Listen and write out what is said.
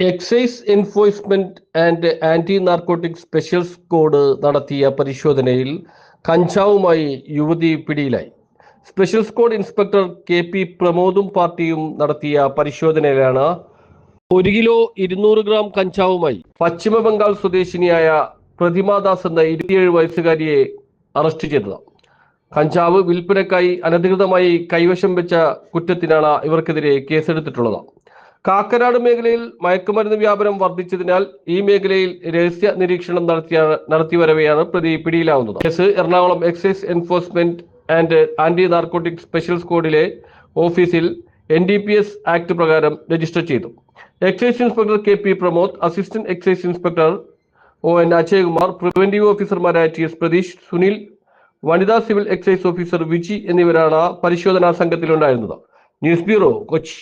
Excise enforcement and anti narcotic special squad നടത്തിയ പരിശോധനയിൽ കഞ്ചാവുമായി യുവതി പിടിയിലായി. Special squad inspector K P പ്രമോദും പാർട്ടിയും നടത്തിയ പരിശോധനയിലാണ് ഒരു കിലോ ഇരുന്നൂറ് ഗ്രാം കഞ്ചാവുമായി പശ്ചിമ ബംഗാൾ സ്വദേശിനിയായ പ്രതിമാദാസ് എന്ന ഇരുപത്തിയേഴ് വയസ്സുകാരിയെ അറസ്റ്റ് ചെയ്തത്. കഞ്ചാവ് വിൽപ്പനക്കായി അനധികൃതമായി കൈവശം വെച്ച കുറ്റത്തിനാണ് ഇവർക്കെതിരെ കേസെടുത്തിട്ടുള്ളത്. കാക്കനാട് മേഖലയിൽ മയക്കുമരുന്ന് വ്യാപനം വർദ്ധിച്ചതിനാൽ ഈ മേഖലയിൽ രഹസ്യ നിരീക്ഷണം നടത്തിയ നടത്തിവരവെയാണ് പ്രതി പിടിയിലാവുന്നത്. Case Ernakulam excise enforcement and anti narcotic special സ്ക്വാഡിലെ ഓഫീസിൽ N D P S act പ്രകാരം രജിസ്റ്റർ ചെയ്തു. Excise inspector K P Pramod assistant excise inspector O N Ajayakumar preventive ഓഫീസർമാരായ ടി എസ് പ്രതീഷ് സുനിൽ വനിതാ സിവിൽ എക്സൈസ് ഓഫീസർ വിജി എന്നിവരാണ് പരിശോധനാ സംഘത്തിലുണ്ടായിരുന്നത്. News bureau Kochi.